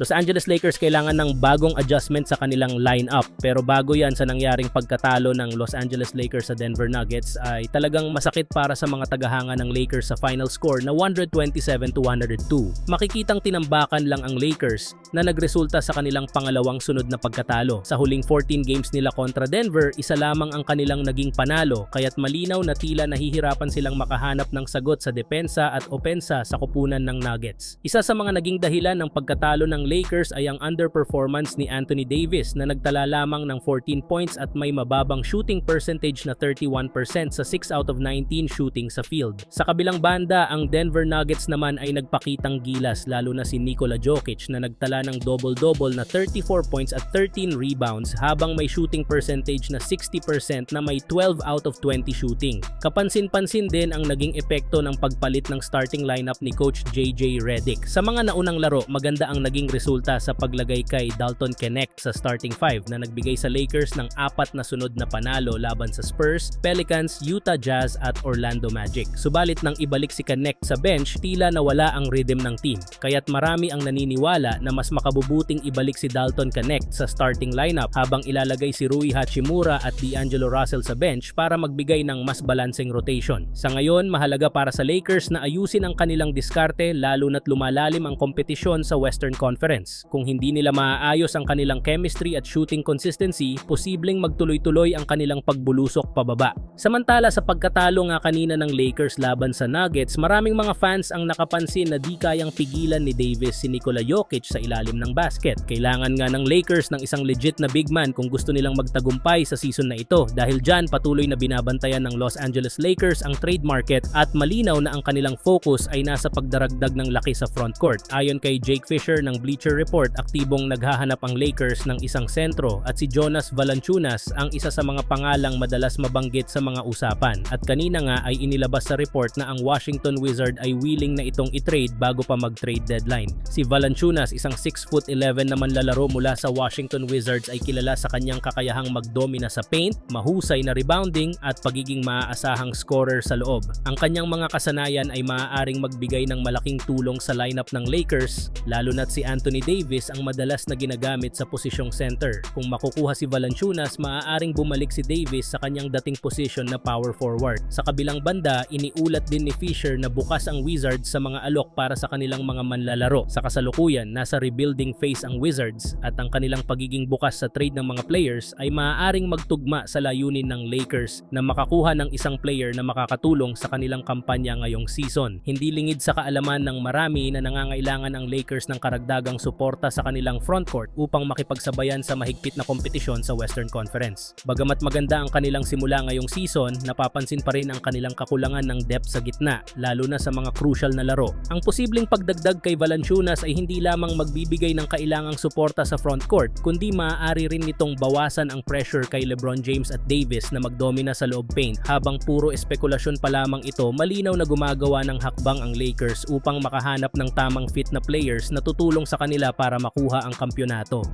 Los Angeles Lakers kailangan ng bagong adjustment sa kanilang lineup pero bago yan sa nangyaring pagkatalo ng Los Angeles Lakers sa Denver Nuggets ay talagang masakit para sa mga tagahanga ng Lakers sa final score na 127 to 102. Makikitang tinambakan lang ang Lakers na nagresulta sa kanilang pangalawang sunod na pagkatalo. Sa huling 14 games nila kontra Denver, isa lamang ang kanilang naging panalo kaya't malinaw na tila nahihirapan silang makahanap ng sagot sa depensa at opensa sa kupunan ng Nuggets. Isa sa mga naging dahilan ng pagkatalo ng Lakers ay ang underperformance ni Anthony Davis na nagtala lamang ng 14 points at may mababang shooting percentage na 31% sa 6 out of 19 shooting sa field. Sa kabilang banda, ang Denver Nuggets naman ay nagpakitang gilas lalo na si Nikola Jokic na nagtala ng double-double na 34 points at 13 rebounds habang may shooting percentage na 60% na may 12 out of 20 shooting. Kapansin-pansin din ang naging epekto ng pagpalit ng starting lineup ni Coach JJ Redick. Sa mga naunang laro, maganda ang naging resulta sa paglagay kay Dalton Connect sa starting five na nagbigay sa Lakers ng apat na sunod na panalo laban sa Spurs, Pelicans, Utah Jazz at Orlando Magic. Subalit nang ibalik si Connect sa bench, tila nawala ang rhythm ng team. Kaya't marami ang naniniwala na mas makabubuting ibalik si Dalton Connect sa starting lineup habang ilalagay si Rui Hachimura at D'Angelo Russell sa bench para magbigay ng mas balancing rotation. Sa ngayon, mahalaga para sa Lakers na ayusin ang kanilang diskarte lalo na't lumalalim ang kompetisyon sa Western Conference. Kung hindi nila maaayos ang kanilang chemistry at shooting consistency, posibleng magtuloy-tuloy ang kanilang pagbulusok pababa. Samantala sa pagkatalo nga kanina ng Lakers laban sa Nuggets, maraming mga fans ang nakapansin na di kayang pigilan ni Davis si Nikola Jokic sa ilalim ng basket. Kailangan nga ng Lakers ng isang legit na big man kung gusto nilang magtagumpay sa season na ito dahil dyan patuloy na binabantayan ng Los Angeles Lakers ang trade market at malinaw na ang kanilang focus ay nasa pagdaragdag ng laki sa front court. Ayon kay Jake Fisher ng Bleacher Report, aktibong naghahanap ang Lakers ng isang sentro at si Jonas Valanciunas ang isa sa mga pangalang madalas mabanggit sa mga usapan. At kanina nga ay inilabas sa report na ang Washington Wizard ay willing na itong i-trade bago pa mag-trade deadline. Si Valanciunas, isang 6 foot 11 na manlalaro mula sa Washington Wizards ay kilala sa kanyang kakayahang magdomina sa paint, mahusay na rebounding at pagiging maaasahang scorer sa loob. Ang kanyang mga kasanayan ay maaaring magbigay ng malaking tulong sa lineup ng Lakers, lalo na't si Anthony Davis ang madalas na ginagamit sa posisyong center. Kung makukuha si Valanciunas, maaaring bumalik si Davis sa kanyang dating position na power forward. Sa kabilang banda, iniulat din ni Fisher na bukas ang Wizards sa mga alok para sa kanilang mga manlalaro. Sa kasalukuyan, nasa rebuilding phase ang Wizards at ang kanilang pagiging bukas sa trade ng mga players ay maaaring magtugma sa layunin ng Lakers na makakuha ng isang player na makakatulong sa kanilang kampanya ngayong season. Hindi lingid sa kaalaman ng marami na nangangailangan ang Lakers ng karagdagang suporta sa kanilang frontcourt upang makipagsabayan sa mahigpit na kompetisyon sa Western Conference. Bagamat maganda ang kanilang simula ngayong season, napapansin pa rin ang kanilang kakulangan ng depth sa gitna, lalo na sa mga crucial na laro. Ang posibleng pagdagdag kay Valanciunas ay hindi lamang magbibigay ng kailangang suporta sa frontcourt, kundi maaari rin nitong bawasan ang pressure kay LeBron James at Davis na magdomina sa loob paint. Habang puro espekulasyon pa lamang ito, malinaw na gumagawa ng hakbang ang Lakers upang makahanap ng tamang fit na players na tutulong sa kanila para makuha ang kampyonato.